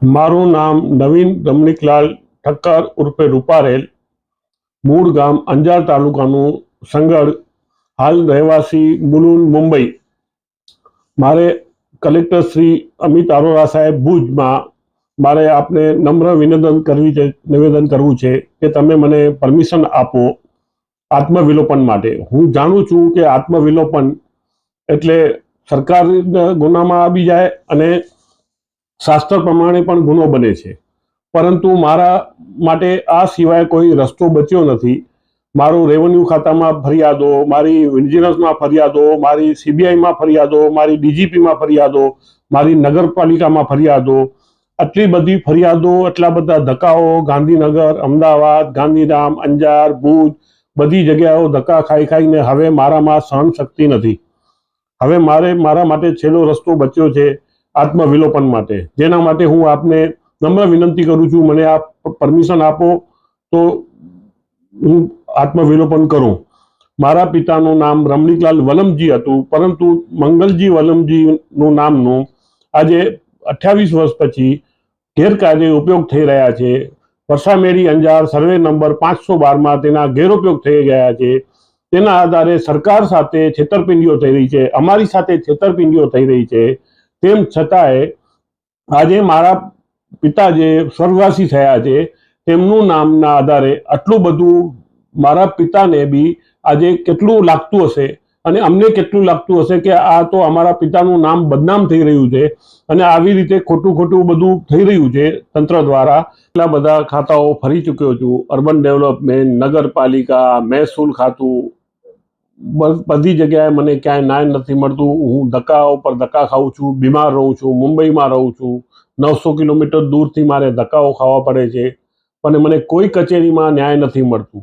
મારું નામ નવીન રમણીકલાલ ઠક્કર ઉર્ફે રૂપારેલ. મૂળ ગામ અંજાર તાલુકાનું સંગળ, હાલ રહેવાસી મુલુન મુંબઈ. મારે કલેક્ટર શ્રી અમિત અરોરા સાહેબ ભુજમાં મારે આપને નમ્ર વિનંદન કરવી છે, નિવેદન કરવું છે કે તમે મને પરમિશન આપો આત્મવિલોપન માટે. હું જાણું છું કે આત્મવિલોપન એટલે સરકાર ગુનામાં આવી જાય અને શાસ્ત્ર પ્રમાણે પણ ગુનો બને છે. પરંતુ મારા માટે આ સિવાય કોઈ રસ્તો બચ્યો નથી. મારું રેવન્યુ ખાતામાં ફરિયાદો, મારી વિજિલન્સમાં ફરિયાદો, મારી સીબીઆઈમાં ફરિયાદો, મારી ડીજીપીમાં ફરિયાદો, મારી નગરપાલિકામાં ફરિયાદો. આટલી બધી ફરિયાદો એટલા બધા ધક્કાઓ, ગાંધીનગર, અમદાવાદ, ગાંધીધામ, અંજાર, ભુજ, બધી જગ્યાઓ ધક્કા ખાઈ ખાઈને હવે મારામાં સહન શક્તિ નથી. હવે મારે મારા માટે છેલ્લો રસ્તો બચ્યો છે. આત્મવિલોપન માટે. જેના માટે હું આપને નમ્ર વિનંતી કરું છું, મને આપ પરમિશન આપો તો હું આત્મવિલોપન કરું. મારા પિતાનું નામ રમણીકલાલ વલમજી હતું, પરંતુ મંગલજી વલમજીનું નામનું આજે અઠ્યાવીસ વર્ષ પછી ગેરકાયદે ઉપયોગ થઈ રહ્યા છે. વરસામેડી અંજાર સર્વે નંબર પાંચસો બારમાં તેના ગેરઉપયોગ થઈ ગયા છે. તેના આધારે સરકાર સાથે છેતરપિંડીઓ થઈ રહી છે. અમારી સાથે છેતરપિંડીઓ થઈ રહી છે. તેમ છતાંય આજે મારા પિતા જે સ્વર્ગવાસી થયા છે, તેમનું નામના આધારે આટલું બધું મારા પિતાને બી આજે કેટલું લાગતું હશે અને અમને કેટલું લાગતું હશે કે આ તો અમારા પિતાનું નામ બદનામ થઈ રહ્યું છે અને આવી રીતે ખોટું ખોટું બધું થઈ રહ્યું છે તંત્ર દ્વારા. એટલા બધા ખાતાઓ ફરી ચૂક્યો છું. અર્બન ડેવલપમેન્ટ, નગરપાલિકા, મહેસૂલ ખાતું બધી જગ્યાએ મને ક્યાંય ન્યાય નથી મળતું. હું ધક્કા ઉપર ધક્કા ખાઉં છું, બીમાર રહું છું, મુંબઈમાં રહું છું. નવસો કિલોમીટર દૂરથી મારે ધક્કાઓ ખાવા પડે છે અને મને કોઈ કચેરીમાં ન્યાય નથી મળતું.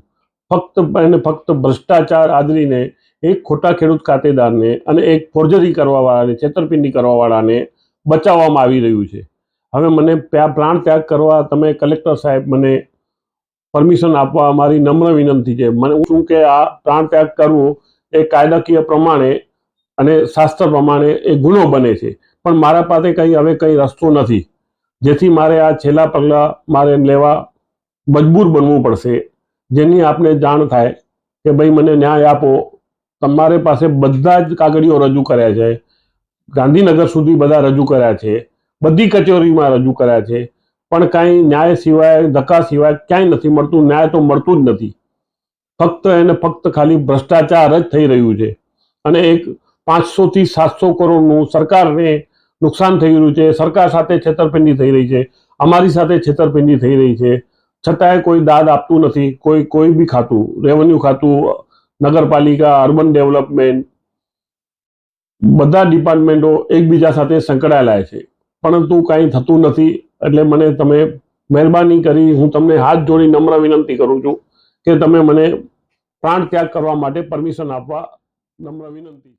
ફક્ત એને ફક્ત ભ્રષ્ટાચાર આદરીને એક ખોટા ખેડૂત ખાતેદારને અને એક ફોર્જરી કરવાવાળાને, છેતરપિંડી કરવાવાળાને બચાવવામાં આવી રહ્યું છે. હવે મને પ્રાણ ત્યાગ કરવા, તમે કલેક્ટર સાહેબ મને પરમિશન આપવા મારી નમ્ર વિનંતી છે. મને શું કે આ પ્રાણ ત્યાગ કરવો એ કાયદાકીય પ્રમાણે અને શાસ્ત્ર પ્રમાણે એ ગુનો બને છે. પણ મારા પાસે કંઈ હવે કંઈ રસ્તો નથી. જેથી મારે આ છેલ્લા પગલાં મારે લેવા મજબૂર બનવું પડશે. જેની આપને જાણ થાય કે ભાઈ મને ન્યાય આપો. તમારે પાસે બધા જ કાગળીઓ રજૂ કર્યા છે. ગાંધીનગર સુધી બધા રજૂ કર્યા છે. બધી કચેરીમાં રજૂ કર્યા છે. પણ કાંઈ ન્યાય સિવાય, ધક્કા સિવાય ક્યાંય નથી મળતું, ન્યાય તો મળતું જ નથી. ફક્ત એને ફક્ત ખાલી ભ્રષ્ટાચાર જ થઈ રહ્યું છે. અને એક પાંચસોથી સાતસો કરોડનું સરકારને નુકસાન થઈ રહ્યું છે. સરકાર સાથે છેતરપિંડી થઈ રહી છે. અમારી સાથે છેતરપિંડી થઈ રહી છે. છતાંય કોઈ દાદ આપતું નથી. કોઈ કોઈ બી ખાતું. રેવન્યુ ખાતું, નગરપાલિકા અર્બન ડેવલપમેન્ટ બધા ડિપાર્ટમેન્ટો એકબીજા સાથે સંકળાયેલા છે. પરંતુ કાંઈ થતું નથી. એટલે મને તમે મહેરબાની કરી, હું તમને હાથ જોડી નમ્ર વિનંતી કરું છું કે તમે મને પ્રાણ ત્યાગ કરવા માટે પરમિશન આપવા નમ્ર વિનંતી.